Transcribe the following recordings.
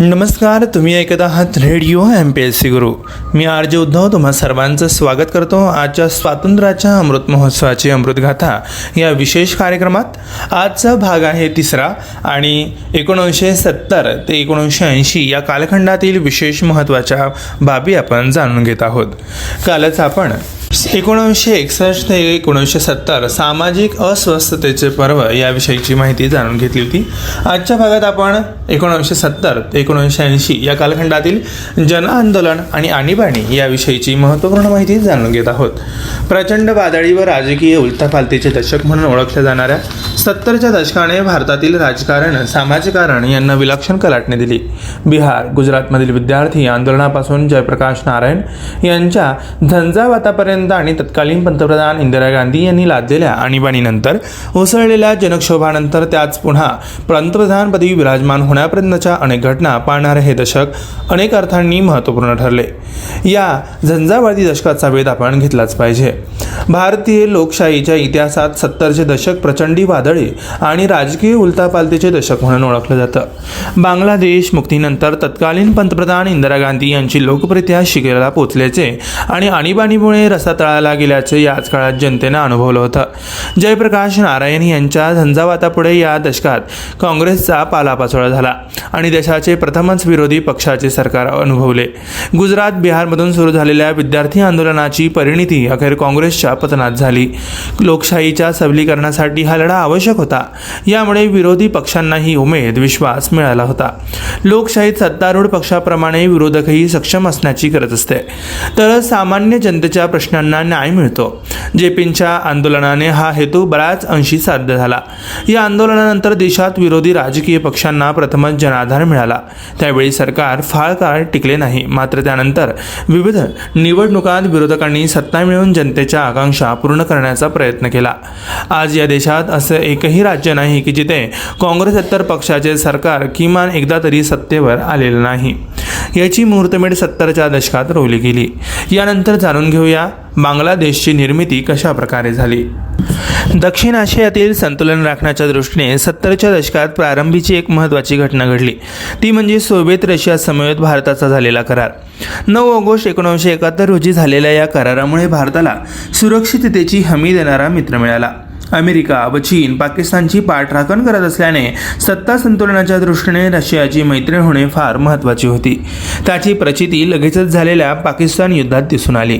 नमस्कार तुम्ही ऐकत आहात radio M P S C Guru. मी आर जे उद्धव तुम्हा सर्वांचं स्वागत करतो आजच्या स्वातंत्र्याच्या अमृत महोत्सवाची अमृतगाथा या विशेष कार्यक्रमात. आजचा भाग आहे तिसरा आणि एकोणीसशे सत्तर ते एकोणीसशे ऐंशी या कालखंडातील विशेष महत्त्वाच्या बाबी आपण जाणून घेत आहोत. कालच आपण एकोणीसशे एकसष्ट ते एकोणीसशे सत्तर सामाजिक अस्वस्थतेचे पर्व याविषयीची माहिती जाणून घेतली होती. आजच्या भागात आपण एकोणीसशे सत्तर ते एकोणीसशे ऐंशी या कालखंडातील जन आंदोलन आणि आणीबाणी याविषयीची महत्त्वपूर्ण माहिती जाणून घेत आहोत. प्रचंड वादळी व राजकीय उलथापालथीचे दशक म्हणून ओळखल्या जाणाऱ्या सत्तरच्या दशकाने भारतातील राजकारण समाजकारण यांना विलक्षण कलाटणी दिली. बिहार गुजरातमधील विद्यार्थी आंदोलनापासून जयप्रकाश नारायण यांच्या झंझावातापर्यंत आणि तत्कालीन पंतप्रधान इंदिरा गांधी यांनी लादलेल्या आणीबाणीनंतर उसळलेल्या जनक्षोभानंतर त्याच पुन्हा पंतप्रधानपदी विराजमान होण्यापर्यंतच्या अनेक घटना पाहणारे हे दशक अनेक अर्थांनी महत्त्वपूर्ण ठरले. या झंझावादी दशकाचा वेध आपण घेतलाच पाहिजे. भारतीय लोकशाहीच्या इतिहासात सत्तरचे दशक प्रचंडी वादळी आणि राजकीय उलतापालतीचे दशक म्हणून ओळखलं जातं. बांगलादेश मुक्तीनंतर तत्कालीन पंतप्रधान इंदिरा गांधी यांची लोकप्रियता शिगेला पोचल्याचे आणि आणीबाणीमुळे रसा तळाला गेल्याचे याच काळात जनतेनं अनुभवलं होतं. जयप्रकाश नारायण यांच्या झंझावातापुढे या दशकात काँग्रेसचा पालापाचोळा झाला आणि देशाचे प्रथमच विरोधी पक्षाचे सरकार अनुभवले. गुजरात बिहारमधून सुरू झालेल्या विद्यार्थी आंदोलनाची परिणिती अखेर काँग्रेसच्या पतनात झाली. लोकशाहीच्या सबलीकरणासाठी हा लढा आवश्यक होता. यामुळे विरोधी पक्षांनाही उमेद विश्वास मिळाला होता. लोकशाहीत सत्तारूढ पक्षाप्रमाणे विरोधकही सक्षम असण्याची गरज असते. तर सामान्य जनतेच्या प्रश्न प्रश्नांना न्याय मिळतो. जेपींच्या आंदोलनाने हा हेतू बऱ्याच अंशी साध्य झाला. या आंदोलनानंतर देशात विरोधी राजकीय पक्षांना प्रथमच जनाधार मिळाला. त्यावेळी सरकार फार काळ टिकले नाही. मात्र त्यानंतर विविध निवडणुकात विरोधकांनी सत्ता मिळवून जनतेच्या आकांक्षा पूर्ण करण्याचा प्रयत्न केला. आज या देशात असं एकही राज्य नाही की जिथे काँग्रेसेतर पक्षाचे सरकार किमान एकदा तरी सत्तेवर आलेलं नाही. याची मुहूर्तमेढ सत्तरच्या दशकात रोवली गेली. यानंतर जाणून घेऊया बांगलादेशची निर्मिती कशा प्रकारे झाली. दक्षिण आशियातील संतुलन राखण्याच्या दृष्टीने सत्तरच्या दशकात प्रारंभीची एक महत्त्वाची घटना घडली. ती म्हणजे सोव्हिएत रशिया समवेत भारताचा झालेला करार. नऊ ऑगस्ट एकोणीसशे एकाहत्तर रोजी झालेल्या या करारामुळे भारताला सुरक्षिततेची हमी देणारा मित्र मिळाला. अमेरिका व चीन पाकिस्तानची पाठराखण करत असल्याने सत्ता संतुलनाच्या दृष्टीने रशियाची मैत्री होणे फार महत्त्वाची होती. त्याची प्रचिती लगेचच झालेल्या पाकिस्तान युद्धात दिसून आली.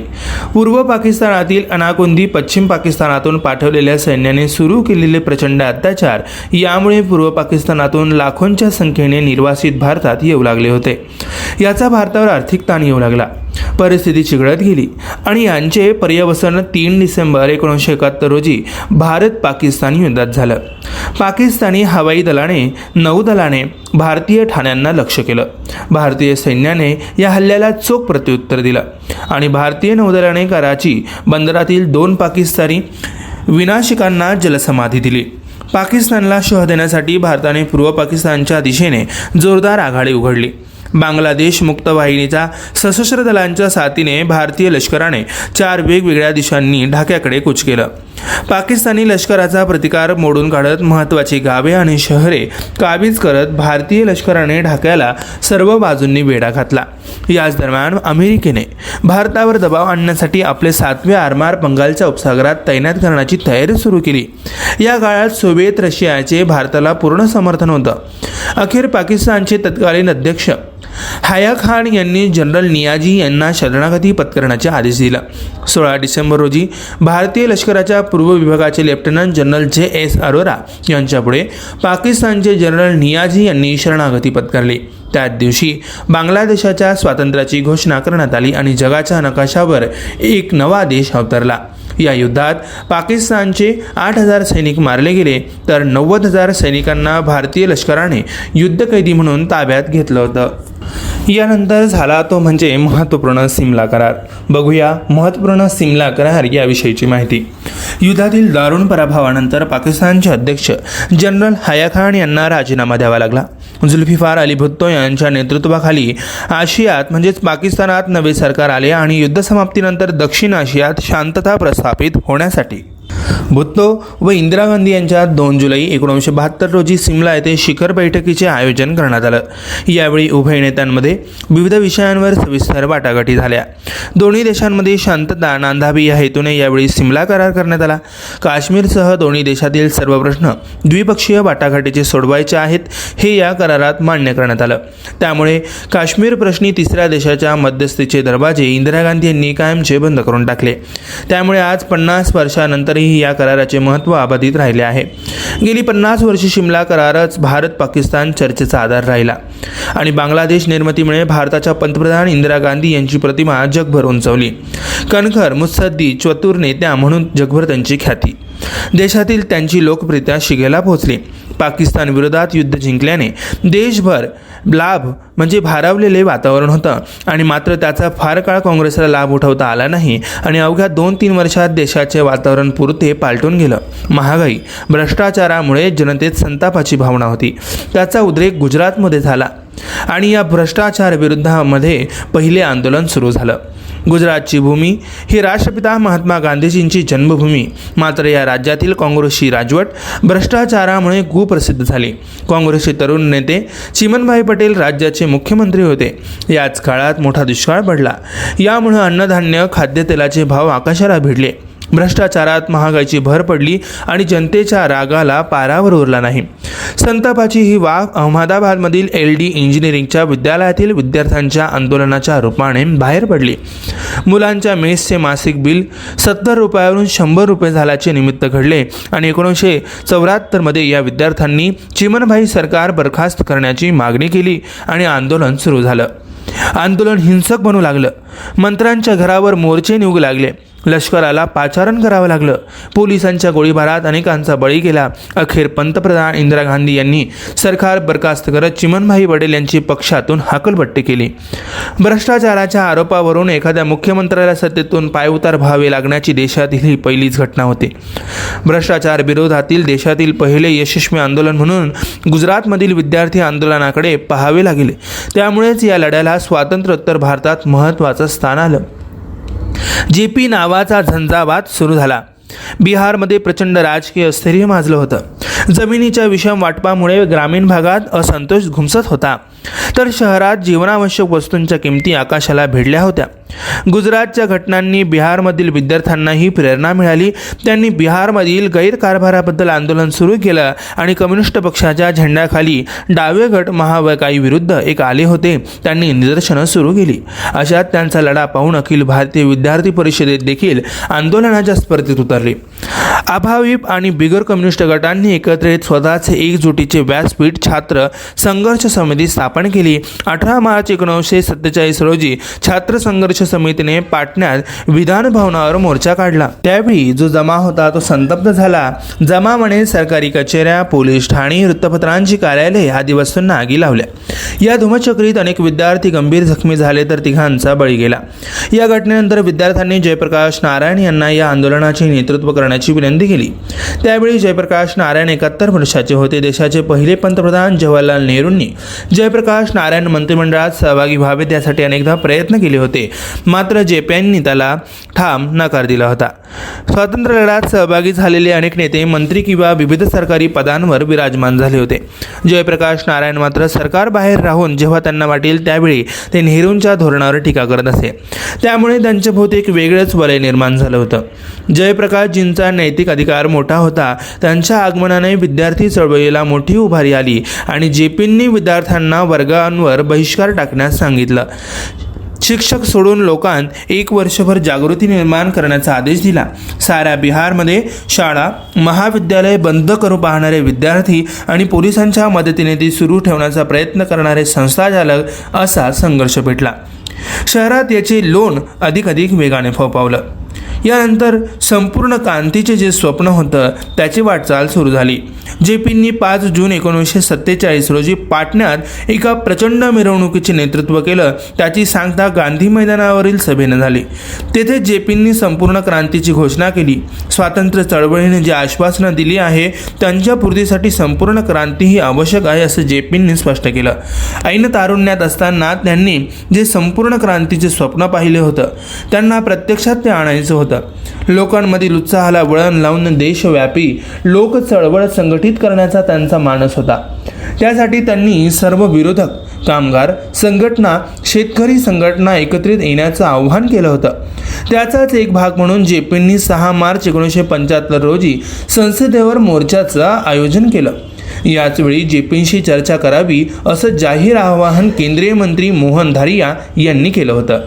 पूर्व पाकिस्तानातील अनाकोंदी पश्चिम पाकिस्तानातून पाठवलेल्या सैन्याने सुरू केलेले प्रचंड अत्याचार यामुळे पूर्व पाकिस्तानातून लाखोंच्या संख्येने निर्वासित भारतात येऊ लागले होते. याचा भारतावर आर्थिक ताण येऊ लागला. परिस्थिती चिघळत गेली. आणि यांचे पर्यवसन तीन डिसेंबर एकोणीसशे एकाहत्तर रोजी भारत पाकिस्तान युद्धात झालं. पाकिस्तानी हवाई दलाने नौदलाने भारतीय ठाण्यांना लक्ष केलं. भारतीय सैन्याने या हल्ल्याला चोख प्रत्युत्तर दिलं. आणि भारतीय नौदलाने कराची बंदरातील दोन पाकिस्तानी विनाशिकांना जलसमाधी दिली. पाकिस्तानला शह देण्यासाठी भारताने पूर्व पाकिस्तानच्या दिशेने जोरदार आघाडी उघडली. बांगलादेश मुक्त वाहिनीचा सशस्त्र दलांच्या साथीने भारतीय लष्कराने चार वेगवेगळ्या दिशांनी ढाक्याकडे कूच केलं. पाकिस्तानी लष्कराचा प्रतिकार मोडून काढत महत्त्वाची गावे आणि शहरे काबीज करत भारतीय लष्कराने ढाक्याला सर्व बाजूंनी वेढा घातला. याच दरम्यान अमेरिकेने भारतावर दबाव आणण्यासाठी आपले सातवे आरमार बंगालच्या उपसागरात तैनात करण्याची तयारी सुरू केली. या काळात सोव्हिएत रशियाचे भारताला पूर्ण समर्थन होतं. अखेर पाकिस्तानचे तत्कालीन अध्यक्ष हाया खान यांनी जनरल नियाजी यांना शरणागती पत्करण्याचे आदेश दिला. सोळा डिसेंबर रोजी भारतीय लष्कराच्या पूर्व विभागाचे lieutenant general J S Arora यांच्यापुढे पाकिस्तानचे जनरल नियाजी यांनी शरणागती पत्करली. त्याच दिवशी बांगलादेशाच्या स्वातंत्र्याची घोषणा करण्यात आली आणि जगाच्या नकाशावर एक नवा देश अवतरला. या युद्धात पाकिस्तानचे आठ हजार सैनिक मारले गेले तर नव्वद हजार सैनिकांना भारतीय लष्कराने युद्धकैदी म्हणून ताब्यात घेतलं होतं. यानंतर झाला तो म्हणजे महत्त्वपूर्ण सिमला करार बघूया महत्त्वपूर्ण सिमला करार याविषयीची माहिती. युद्धातील दारुण पराभवानंतर पाकिस्तानचे अध्यक्ष जनरल हया खान यांना राजीनामा द्यावा लागला. जुल्फिफार अली भुत्तो यांच्या नेतृत्वाखाली आशियात म्हणजेच पाकिस्तानात नवे सरकार आले आणि युद्धसमाप्तीनंतर दक्षिण आशियात शांतता प्रस्थापित होण्यासाठी भुत्तो व इंदिरा गांधी यांच्या दोन जुलै एकोणीसशे बहात्तर रोजी सिमला येथे शिखर बैठकीचे आयोजन करण्यात आलं. यावेळी उभय नेत्यांमध्ये विविध विषयांवर सविस्तर वाटाघाटी झाल्या. दोन्ही देशांमध्ये शांतता नांदावी या हेतूने यावेळी सिमला करार करण्यात आला. काश्मीरसह दोन्ही देशातील सर्व प्रश्न द्विपक्षीय वाटाघाटीचे सोडवायचे आहेत हे या करारात मान्य करण्यात आलं. त्यामुळे काश्मीर प्रश्नी तिसऱ्या देशाच्या मध्यस्थीचे दरवाजे इंदिरा गांधी यांनी कायमचे बंद करून टाकले. त्यामुळे आज पन्नास वर्षानंतरही या कराराचे महत्त्व अबाधित राहिले आहे. गेली पन्नास वर्षे शिमला करारच भारत पाकिस्तान चर्चेचा आधार राहिला आणि बांगलादेश निर्मितीमुळे भारताच्या पंतप्रधान इंदिरा गांधी यांची प्रतिमा जगभर उंचवली. कणखर मुत्सद्दी चतुर नेत्या म्हणून जगभर त्यांची ख्याती. देशातील त्यांची लोकप्रियता शिगेला पोहोचली पाकिस्तान विरोधात युद्ध जिंकल्याने देशभर लाभ म्हणजे भारावलेले वातावरण होतं. आणि मात्र त्याचा फार काळ काँग्रेसला लाभ उठवता आला नाही आणि अवघ्या दोन तीन वर्षात देशाचे वातावरण पुरते पालटून गेलं. महागाई भ्रष्टाचारामुळे जनतेत संतापाची भावना होती. त्याचा उद्रेक गुजरातमध्ये झाला. आणि या भ्रष्टाचार विरुद्धामध्ये पहिले आंदोलन सुरू झालं. गुजरातची भूमी ही राष्ट्रपिता महात्मा गांधीजींची जन्मभूमी. मात्र या राज्यातील काँग्रेसची राजवट भ्रष्टाचारामुळे कुप्रसिद्ध झाली. काँग्रेसचे तरुण नेते चिमनभाई पटेल राज्याचे मुख्यमंत्री होते. याच काळात मोठा दुष्काळ पडला. यामुळे अन्नधान्य खाद्यतेलाचे भाव आकाशाला भिडले. भ्रष्टाचारात महागाईची भर पडली आणि जनतेच्या रागाला पारावर उरला नाही. संतापाची ही वाघ अहमदाबादमधील एल डी इंजिनिअरिंगच्या विद्यालयातील विद्यार्थ्यांच्या आंदोलनाच्या रूपाने बाहेर पडली. मुलांच्या मेसचे मासिक बिल सत्तर रुपयावरून शंभर रुपये झाल्याचे निमित्त घडले आणि एकोणीसशे चौऱ्याहत्तरमध्ये या विद्यार्थ्यांनी चिमनभाई सरकार बरखास्त करण्याची मागणी केली आणि आंदोलन सुरू झालं. आंदोलन हिंसक बनू लागलं. मंत्र्यांच्या घरावर मोर्चे निघू लागले. लष्कराला पाचारण करावं लागलं. पोलिसांच्या गोळीबारात अनेकांचा बळी गेला. अखेर पंतप्रधान इंदिरा गांधी यांनी सरकार बरखास्त करत चिमनभाई पटेल यांची पक्षातून हाकलपट्टी केली. भ्रष्टाचाराच्या आरोपावरून एखाद्या मुख्यमंत्र्याला सत्तेतून पायउतार व्हावे लागण्याची देशातील ही पहिलीच घटना होती. भ्रष्टाचार विरोधातील देशातील पहिले यशस्वी आंदोलन म्हणून गुजरातमधील विद्यार्थी आंदोलनाकडे पाहावे लागले. त्यामुळेच या लढ्याला स्वातंत्र्योत्तर भारतात महत्त्वाचं स्थान आलं. जे पी नावाचा झंझावात सुरू झाला. बिहारमध्ये प्रचंड राजकीय स्थैर्य माजलं होतं. जमिनीच्या विषम वाटपामुळे ग्रामीण भागात असंतोष घुमसत होता. तर शहरात जीवनावश्यक वस्तूंच्या किमती आकाशाला भिडल्या होत्या. गुजरातच्या घटनांनी बिहारमधील विद्यार्थ्यांनाही प्रेरणा मिळाली. त्यांनी बिहारमधील गैरकारभाराबद्दल आंदोलन सुरू केलं आणि कम्युनिस्ट पक्षाच्या झेंड्याखाली डावे गट महाविकाईविरुद्ध एक आले होते. त्यांनी निदर्शनं सुरू केली. अशात त्यांचा लढा पाहून अखिल भारतीय विद्यार्थी परिषदेत देखील आंदोलनाच्या स्पर्धेत उतरली. अभाविप आणि बिगर कम्युनिस्ट गटांनी एकत्रित स्वतःचे एकजुटीचे व्यासपीठ छात्र संघर्ष समिती स्थापन केली. अठरा मार्च एकोणीसशे सत्तेचाळीस रोजी छात्र संघर्ष समितीने पाटण्यात विधान भवनावर मोर्चा काढला. त्यावेळी जो जमा होता तो संतप्त झाला. जमा म्हणे सरकारी कचेऱ्या पोलीस ठाणी वृत्तपत्रांची कार्यालये आदी वस्तूंना आगी लावल्या. या धुमचक्रीत अनेक विद्यार्थी गंभीर जखमी झाले तर तिघांचा बळी गेला. या घटनेनंतर विद्यार्थ्यांनी जयप्रकाश नारायण यांना या आंदोलनाचे नेतृत्व करण्याची विनंती केली. त्यावेळी जयप्रकाश नारायण एकाहत्तर वर्षाचे होते. देशाचे पहिले पंतप्रधान जवाहरलाल नेहरूंनी जयप्रकाश नारायण मंत्रिमंडळात सहभागी व्हावेत यासाठी अनेकदा प्रयत्न केले होते. मात्र जेपीयांनी त्याला ठाम नकार दिला होता. स्वातंत्र्य लढ्यात सहभागी झालेले अनेक नेते मंत्री किंवा विविध सरकारी पदांवर विराजमान झाले होते. जयप्रकाश नारायण मात्र सरकारबाहेर राहून जेव्हा त्यांना वाटेल त्यावेळी ते नेहरूंच्या धोरणावर टीका करत असे. त्यामुळे त्यांच्या भोवती वेगळंच वलय निर्माण झालं होतं. जयप्रकाशजींचा नैतिक अधिकार मोठा होता. त्यांच्या आगमनाने विद्यार्थी चळवळीला मोठी उभारी आली आणि जेपींनी विद्यार्थ्यांना वर्गांवर बहिष्कार टाकण्यास सांगितलं. शिक्षक सोडून लोकांत एक वर्षभर जागृती निर्माण करण्याचा आदेश दिला. साऱ्या बिहारमध्ये शाळा महाविद्यालय बंद करू पाहणारे विद्यार्थी आणि पोलिसांच्या मदतीने ती सुरू ठेवण्याचा प्रयत्न करणारे संस्थाचालक असा संघर्ष पेटला. शहरात याचे लोण अधिक अधिक वेगाने फोपावलं यानंतर संपूर्ण क्रांतीचे जे स्वप्न होतं त्याची वाटचाल सुरू झाली. जे पींनी पाच जून एकोणीसशे सत्तेचाळीस रोजी पाटण्यात एका प्रचंड मिरवणुकीचे नेतृत्व केलं त्याची सांगता गांधी मैदानावरील सभेनं झाली. तेथे जे पींनी संपूर्ण क्रांतीची घोषणा केली. स्वातंत्र्य चळवळीने जी आश्वासनं दिली आहे त्यांच्या पूर्तीसाठी संपूर्ण क्रांती ही आवश्यक आहे असं जे पींनी स्पष्ट केलं. ऐन तारुण्यात असताना त्यांनी जे संपूर्ण क्रांतीचे स्वप्न पाहिले होतं त्यांना प्रत्यक्षात ते आणायचं होतं. होतं. लोकांमधील उत्साहाला वळण लावून देशव्यापी लोक चळवळ संघटित करण्याचा त्यांचा मानस होता. त्यासाठी त्यांनी सर्व विरोधक कामगार संघटना शेतकरी संघटना एकत्रित येण्याचं आव्हान केलं होतं. त्याचाच एक भाग म्हणून जेपींनी सहा मार्च एकोणीसशे पंच्याहत्तर रोजी संसदेवर मोर्चाचं आयोजन केलं. याचवेळी जेपींशी चर्चा करावी असं जाहीर आवाहन केंद्रीय मंत्री मोहन धारिया यांनी केलं होतं.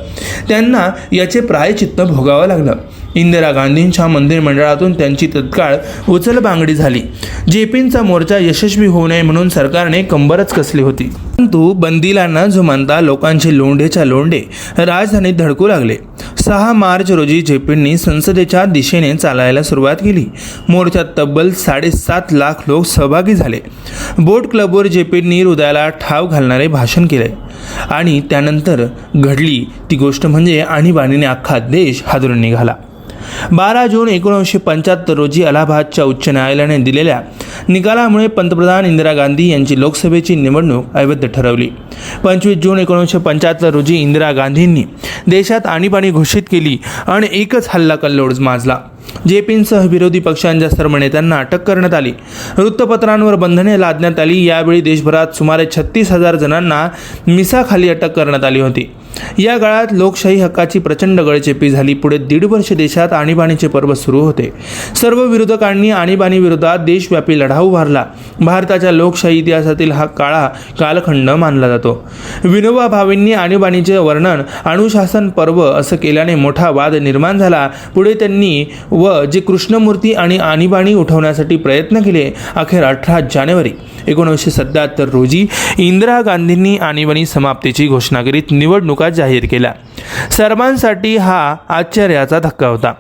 त्यांना याचे प्रायचित्त भोगावं लागलं. इंदिरा गांधींच्या मंत्रिमंडळातून त्यांची तत्काळ उचलबांगडी झाली. जेपींचा मोर्चा यशस्वी होऊ नये म्हणून सरकारने कंबरच कसली होती. परंतु बंदीला न जुमानता लोकांचे लोंढेच्या लोंढे. राजधानीत धडकू लागले. सहा मार्च रोजी जेपींनी संसदेच्या दिशेने चालायला सुरुवात केली. मोर्चात तब्बल साडेसात लाख लोक सहभागी झाले. बोट क्लबवर जेपींनी हृदयाला ठाव घालणारे भाषण केले. आणि त्यानंतर घडली ती गोष्ट म्हणजे आणीबाणीने अख्खा देश हादरून निघाला. बारा जून एकोणीसशे पंच्याहत्तर रोजी अलाहाबादच्या उच्च न्यायालयाने दिलेल्या निकालामुळे पंतप्रधान इंदिरा गांधी यांची लोकसभेची निवडणूक अवैध ठरवली. पंचवीस जून एकोणीसशे पंच्याहत्तर रोजी इंदिरा गांधींनी देशात आणीबाणी घोषित केली आणि एकच हल्ला कल्लोळ माजला. जेपींसह विरोधी पक्षांच्या सर्व नेत्यांना अटक करण्यात आली. वृत्तपत्रांवर बंधने लादण्यात आली. यावेळी देशभरात सुमारे छत्तीस हजार जणांना मिसाखाली अटक करण्यात आली होती. या काळात लोकशाही हक्काची प्रचंड गळचेपी झाली. पुढे दीड वर्ष देशात आणीबाणीचे पर्व सुरू होते. सर्व विरोधकांनी आणीबाणी विरोधात देशव्यापी लढा उभारला भारताच्या लोकशाही इतिहासातील हा काळा कालखंड मानला जातो. विनोबा भावेंनी आणीबाणीचे वर्णन अनुशासन पर्व असं केल्याने मोठा वाद निर्माण झाला. पुढे त्यांनी व जे कृष्णमूर्ती आणि आणीबाणी उठवण्यासाठी प्रयत्न केले अखेर अठरा जानेवारी एकोणीसशे सत्याहत्तर रोजी इंदिरा गांधींनी आणीबाणी समाप्तीची घोषणा करीत निवडणुका जाहीर केल्या. सर्वांसाठी हा आश्चर्याचा धक्का होता.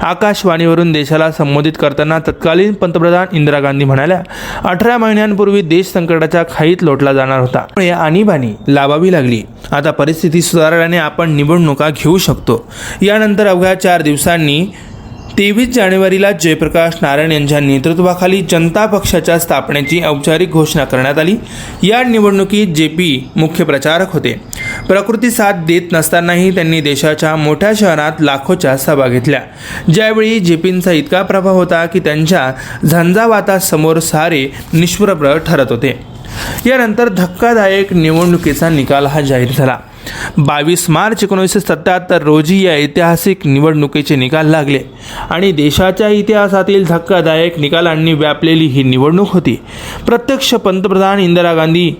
आकाशवाणीवरून देशाला संबोधित करताना तत्कालीन पंतप्रधान इंदिरा गांधी म्हणाल्या अठरा महिन्यांपूर्वी देश संकटाच्या खाईत लोटला जाणार होता. त्यामुळे आणीबाणी लावावी लागली. आता परिस्थिती सुधारल्याने आपण निवडणुका घेऊ शकतो. यानंतर अवघ्या चार दिवसांनी तेवीस जानेवारीला जयप्रकाश नारायण यांच्या नेतृत्वाखाली जनता पक्षाच्या स्थापनेची औपचारिक घोषणा करण्यात आली. या निवडणुकीत जे पी मुख्य प्रचारक होते. प्रकृती साथ देत नसतानाही त्यांनी देशाच्या मोठ्या शहरात लाखोच्या सभा घेतल्या. ज्यावेळी जे पींचा इतका प्रभाव होता की त्यांच्या झंझावातासमोर सारे निष्प्रभ ठरत होते. यानंतर धक्कादायक निवडणुकीचा निकाल हा जाहीर झाला. बावीस मार्च एकोणीसशे सत्याहत्तर रोजी या ऐतिहासिक निवडणुकीचे निकाल लागले. आणि देशाच्या इतिहासातील धक्कादायक निकालांनी व्यापलेली ही निवडणूक होती. प्रत्यक्ष पंतप्रधान इंदिरा गांधी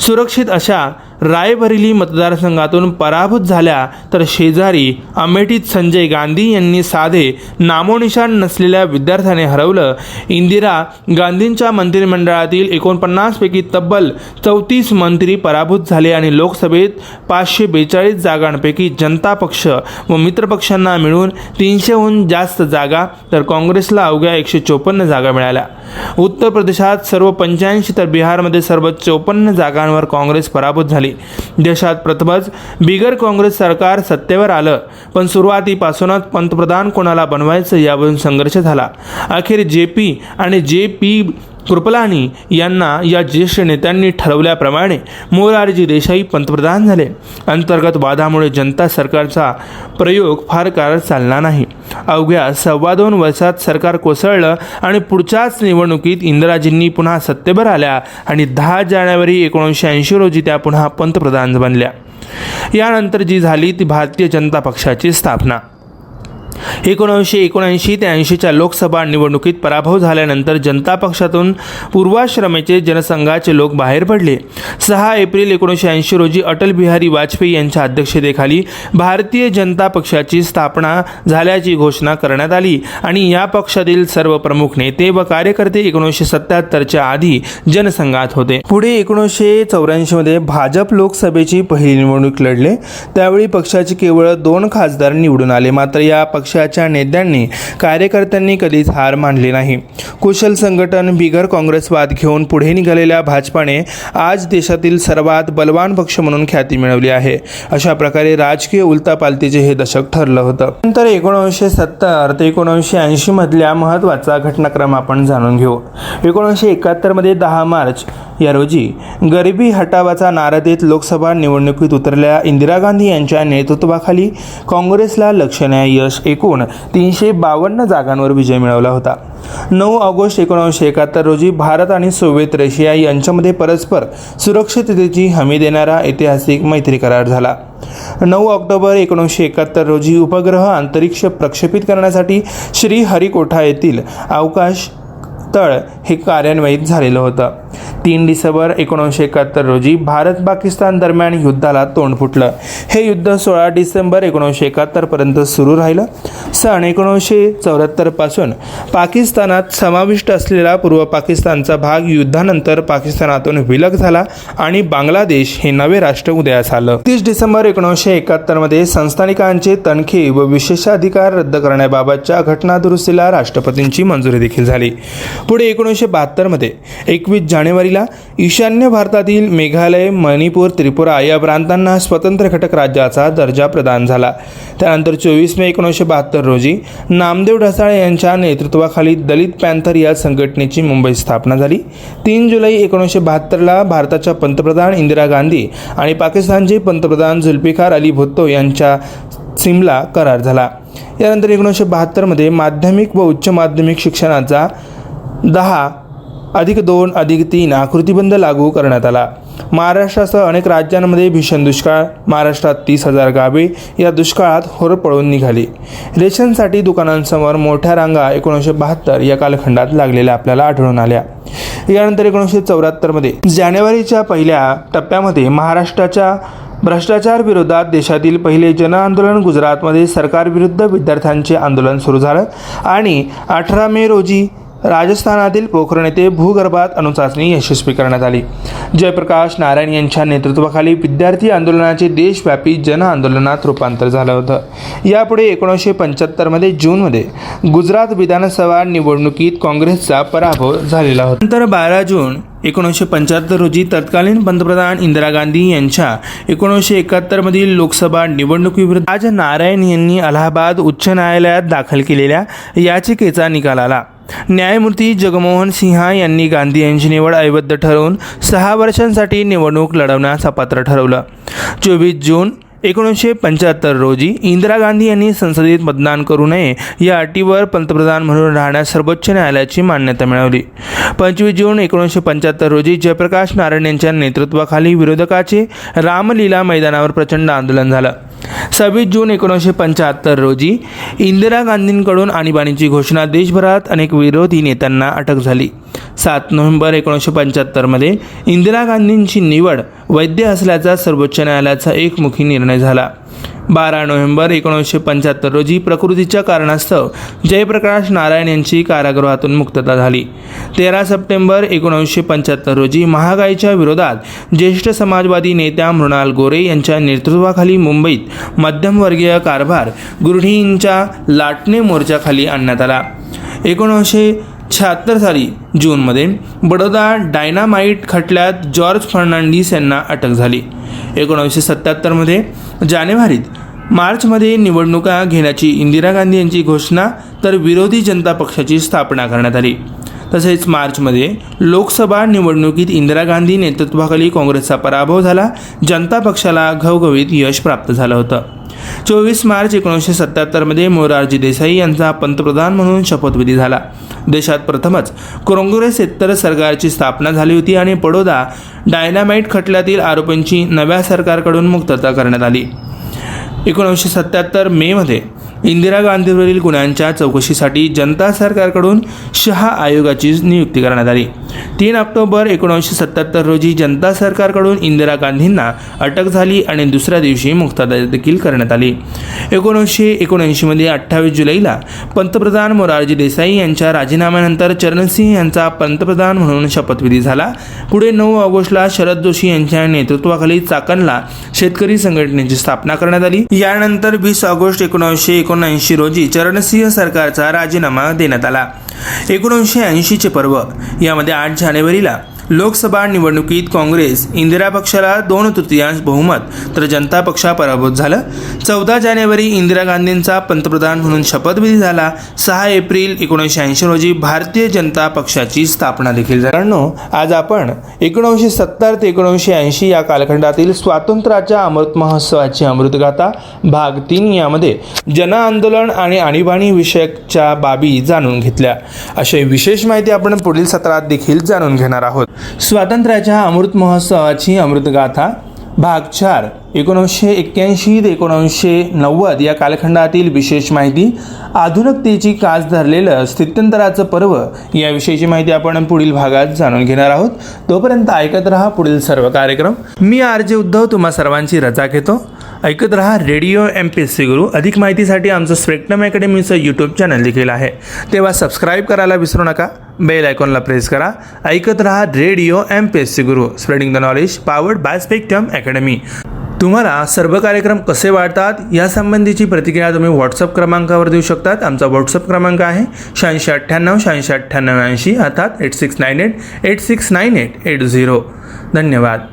सुरक्षित अशा रायबरेली मतदारसंघातून पराभूत झाल्या तर शेजारी अमेठीत संजय गांधी यांनी साधे नामोनिशाण नसलेल्या विद्यार्थ्याने हरवलं. इंदिरा गांधींच्या मंत्रिमंडळातील एकोणपन्नासपैकी तब्बल चौतीस मंत्री पराभूत झाले आणि लोकसभेत पाचशे बेचाळीस जागांपैकी जनता पक्ष व मित्रपक्षांना मिळून तीनशेहून जास्त जागा तर काँग्रेसला अवघ्या एकशे चोपन्न जागा मिळाल्या. उत्तर प्रदेशात सर्व पंच्याऐंशी तर बिहारमध्ये सर्व चोपन्न जागांवर काँग्रेस पराभूत झाली. देशात प्रथमच बिगर काँग्रेस सरकार सत्तेवर आलं पण सुरुवातीपासूनच पंतप्रधान कोणाला बनवायचं यावरून संघर्ष झाला. अखेर जे पी आणि जे पी कृपलानी यांना या ज्येष्ठ नेत्यांनी ठरवल्याप्रमाणे मोरारजी देसाई पंतप्रधान झाले. अंतर्गत वादामुळे जनता सरकारचा प्रयोग फार काळ चालला नाही. अवघ्या सव्वा दोन वर्षात सरकार कोसळलं आणि पुढच्याच निवडणुकीत इंदिराजींनी पुन्हा सत्तेवर आल्या आणि दहा जानेवारी एकोणीसशे ऐंशी रोजी त्या पुन्हा पंतप्रधान बनल्या. यानंतर जी झाली ती भारतीय जनता पक्षाची स्थापना. एकोणीसशे एकोणऐंशी ते ऐंशीच्या लोकसभा निवडणुकीत पराभव झाल्यानंतर जनता पक्षातून पूर्वाश्रमेचे जनसंघाचे लोक बाहेर पडले. सहा एप्रिल एकोणीसशे ऐंशी रोजी अटल बिहारी वाजपेयी यांच्या अध्यक्षतेखाली भारतीय जनता पक्षाची स्थापना झाल्याची घोषणा करण्यात आली आणि या पक्षातील सर्व प्रमुख नेते व कार्यकर्ते एकोणीसशे सत्याहत्तरच्या आधी जनसंघात होते. पुढे एकोणीसशे चौऱ्याऐंशीमध्ये भाजप लोकसभेची पहिली निवडणूक लढले. त्यावेळी पक्षाचे केवळ दोन खासदार निवडून आले. मात्र या पक्षाच्या नेत्यांनी कार्यकर्त्यांनी कधीच हार मानली नाही. कुशल संघटन बिगर काँग्रेसवाद घेऊन पुढे निघालेल्या भाजपाने आज देशातील सर्वात बलवान पक्ष म्हणून ख्याती मिळवली आहे. अशा प्रकारे राजकीय उलतापालतीचे हे दशक ठरलं होतं. नंतर एकोणीसशे सत्तर ते एकोणीसशे ऐंशी मधल्या महत्त्वाचा घटनाक्रम आपण जाणून घेऊ. एकोणीसशे एकाहत्तरमध्ये दहा मार्च या रोजी गरिबी हटावाचा नारा देत लोकसभा निवडणुकीत उतरलेल्या इंदिरा गांधी यांच्या नेतृत्वाखाली काँग्रेसला लक्षणीय यश एकूण तीनशे बावन्न जागांवर विजय मिळवला होता. नऊ ऑगस्ट एकोणीसशे एकाहत्तर रोजी भारत आणि सोव्हिएत रशिया यांच्यामध्ये परस्पर सुरक्षिततेची हमी देणारा ऐतिहासिक मैत्री करार झाला. नऊ ऑक्टोबर एकोणीसशे एकाहत्तर रोजी उपग्रह अंतरिक्ष प्रक्षेपित करण्यासाठी श्रीहरिकोठा येथील अवकाश तळ हे कार्यान्वित झालेलं होतं. तीन डिसेंबर एकोणीसशे एकाहत्तर रोजी भारत पाकिस्तान दरम्यान युद्धाला तोंड फुटलं. हे युद्ध सोळा डिसेंबर एकोणीसशे एकाहत्तरपर्यंत सुरू राहिलं. सन एकोणीसशे चौऱ्याहत्तरपासून पाकिस्तानात समाविष्ट असलेला पूर्व पाकिस्तानचा भाग युद्धानंतर पाकिस्तानातून विलग झाला आणि बांगलादेश हे नवे राष्ट्र उदयास आलं. तीस डिसेंबर एकोणीसशे एकाहत्तरमध्ये संस्थानिकांचे तनखे व विशेषाधिकार रद्द करण्याबाबतच्या घटनादुरुस्तीला राष्ट्रपतींची मंजुरी देखील झाली. पुढे एकोणीसशे बहात्तरमध्ये एकवीस जानेवारीला ईशान्य भारतातील मेघालय मणिपूर त्रिपुरा या प्रांतांना स्वतंत्र घटक राज्याचा दर्जा प्रदान झाला. त्यानंतर चोवीस मे एकोणीसशे बहात्तर रोजी नामदेव ढसाळे यांच्या नेतृत्वाखाली दलित पॅन्थर या संघटनेची मुंबईत स्थापना झाली. तीन जुलै एकोणीसशे बहात्तरला भारताच्या पंतप्रधान इंदिरा गांधी आणि पाकिस्तानचे पंतप्रधान झुल्फिकार अली भुत्तो यांच्या सिमला करार झाला. यानंतर एकोणीसशे बहात्तरमध्ये माध्यमिक व उच्च माध्यमिक शिक्षणाचा दहा अधिक दोन अधिक तीन आकृतीबंध लागू करण्यात आला. महाराष्ट्रासह अनेक राज्यांमध्ये भीषण दुष्काळ महाराष्ट्रात तीस हजार गावे या दुष्काळात होरपळून निघाली. रेशनसाठी दुकानांसमोर मोठ्या रांगा एकोणीसशे बहात्तर या कालखंडात लागलेल्या आपल्याला आढळून आल्या. यानंतर एकोणीसशे चौऱ्याहत्तरमध्ये जानेवारीच्या पहिल्या टप्प्यामध्ये महाराष्ट्राच्या भ्रष्टाचार विरोधात देशातील पहिले जनआंदोलन गुजरातमध्ये सरकारविरुद्ध विद्यार्थ्यांचे आंदोलन सुरू झालं आणि अठरा मे रोजी राजस्थानातील पोखरण येथे भूगर्भात अणुचाचणी यशस्वी करण्यात आली. जयप्रकाश नारायण यांच्या नेतृत्वाखाली विद्यार्थी आंदोलनाचे देशव्यापी जन आंदोलनात रूपांतर झालं होतं. यापुढे एकोणीसशे पंच्याहत्तरमध्ये जूनमध्ये गुजरात विधानसभा निवडणुकीत काँग्रेसचा पराभव झालेला होता. नंतर बारा जून एकोणीसशे पंच्याहत्तर रोजी तत्कालीन पंतप्रधान इंदिरा गांधी यांच्या एकोणीसशे एकाहत्तरमधील लोकसभा निवडणुकीविरुद्ध राज नारायण यांनी अलाहाबाद उच्च न्यायालयात दाखल केलेल्या याचिकेचा निकाल आला. न्यायमूर्ती जगमोहन सिंहा यांनी गांधी यांची निवड अवैध ठरवून सहा वर्षांसाठी निवडणूक लढवण्यास अपात्र ठरवलं. चोवीस जून एकोणीसशे पंच्याहत्तर रोजी इंदिरा गांधी यांनी संसदेत मतदान करू नये या अटीवर पंतप्रधान म्हणून राहण्यास सर्वोच्च न्यायालयाची मान्यता मिळवली पंचवीस जून एकोणीसशे पंच्याहत्तर रोजी जयप्रकाश नारायण यांच्या नेतृत्वाखाली विरोधकाचे रामलीला मैदानावर प्रचंड आंदोलन झालं. सव्वीस जून एकोणीसशे पंच्याहत्तर रोजी इंदिरा गांधींकडून आणीबाणीची घोषणा देशभरात अनेक विरोधी नेत्यांना अटक झाली. सात नोव्हेंबर एकोणीसशे पंच्याहत्तरमध्ये इंदिरा गांधींची निवड वैद्य असल्याचा सर्वोच्च न्यायालयाचा एकमुखी निर्णय झाला. बारा नोव्हेंबर एकोणीसशे पंच्याहत्तर रोजी प्रकृतीच्या कारणास्तव जयप्रकाश नारायण यांची कारागृहातून मुक्तता झाली. तेरा सप्टेंबर एकोणीसशे पंच्याहत्तर रोजी महागाईच्या विरोधात ज्येष्ठ समाजवादी नेत्या मृणाल गोरे यांच्या नेतृत्वाखाली मुंबईत मध्यमवर्गीय कारभार गृहिणींच्या लाटणे मोर्चाखाली आणण्यात आला. एकोणीसशे शहात्तर साली जूनमध्ये बडोदा डायनामाईट खटल्यात जॉर्ज फर्नांडिस यांना अटक झाली. एकोणावीसशे सत्त्याहत्तरमध्ये जानेवारीत मार्चमध्ये निवडणुका घेण्याची इंदिरा गांधी यांची घोषणा तर विरोधी जनता पक्षाची स्थापना करण्यात आली. तसेच मार्चमध्ये लोकसभा निवडणुकीत इंदिरा गांधी नेतृत्वाखाली काँग्रेसचा पराभव झाला. जनता पक्षाला घवघवीत यश प्राप्त झालं होतं. चोवीस मार्च एकोणीसशे सत्त्याहत्तरमध्ये मोरारजी देसाई यांचा पंतप्रधान म्हणून शपथविधी झाला. देशात प्रथमच काँग्रेसेत्तर सरकारची स्थापना झाली होती आणि बडोदा डायनामाइट खटल्यातील आरोपींची नव्या सरकारकडून मुक्तता करण्यात आली. एकोणीसशे सत्त्याहत्तर मेमध्ये इंदिरा गांधीवरील गुन्ह्यांच्या चौकशीसाठी जनता सरकारकडून शहा आयोगाची नियुक्ती करण्यात आली. तीन ऑक्टोबर एकोणीसशे सत्त्याहत्तर रोजी जनता सरकारकडून इंदिरा गांधींना अटक झाली आणि दुसऱ्या दिवशी मुक्तता देखील करण्यात आली. एकोणीसशे एकोणऐंशीमध्ये अठ्ठावीस जुलैला पंतप्रधान मोरारजी देसाई यांच्या राजीनाम्यानंतर चरणसिंह यांचा पंतप्रधान म्हणून शपथविधी झाला. पुढे नऊ ऑगस्टला शरद जोशी यांच्या नेतृत्वाखाली चाकणला शेतकरी संघटनेची स्थापना करण्यात आली. यानंतर वीस ऑगस्ट एकोणीसशे एकोणऐंशी रोजी चरणसिंह सरकारचा राजीनामा देण्यात आला. एकोणीसशे ऐंशीचे पर्व. यामध्ये आठ जानेवारीला लोकसभा निवडणुकीत काँग्रेस इंदिरा पक्षाला दोन तृतीयांश बहुमत तर जनता पक्षा पराभूत झालं. चौदा जानेवारी इंदिरा गांधींचा पंतप्रधान म्हणून शपथविधी झाला. सहा एप्रिल एकोणीसशे ऐंशी रोजी भारतीय जनता पक्षाची स्थापना देखील झाली. आज आपण एकोणीसशे सत्तर ते एकोणीसशे ऐंशी या कालखंडातील स्वातंत्र्याच्या अमृत महोत्सवाची अमृतगाथा भाग तीन यामध्ये जन आंदोलन आणि आणीबाणी विषयकच्या बाबी जाणून घेतल्या. अशी विशेष माहिती आपण पुढील सत्रात देखील जाणून घेणार आहोत. स्वातंत्र्याच्या अमृत महोत्सवाची अमृतगाथा भाग चार एकोणीसशे एक्क्याऐंशी ते एकोणीसशे नव्वद या कालखंडातील विशेष माहिती. आधुनिकतेची कास धरलेलं स्थित्यंतराचं पर्व याविषयीची माहिती आपण पुढील भागात जाणून घेणार आहोत. तोपर्यंत ऐकत रहा पुढील सर्व कार्यक्रम. मी आर जे उद्धव तुम्हा सर्वांची रजा घेतो. ऐकत रहा radio M P S C Guru. अधिक माहितीसाठी आमचं स्पेक्ट्रम अकॅडमीचं यूट्यूब चॅनल देखील आहे. तेव्हा सबस्क्राईब करायला विसरू नका. बेल आयकॉनला प्रेस करा. ऐकत रहा radio M P S C Guru. Spreading the knowledge powered by spectrum academy तुम्हाला सर्व कार्यक्रम कसे वाढतात यासंबंधीची प्रतिक्रिया तुम्ही व्हॉट्सअप क्रमांकावर देऊ शकतात. आमचा व्हॉट्सअप क्रमांक आहे शहाऐंशी अठ्ठ्याण्णव शहाऐंशी अठ्ठ्याण्णव ऐंशी अर्थात eight six nine eight eight six nine eight eight zero धन्यवाद.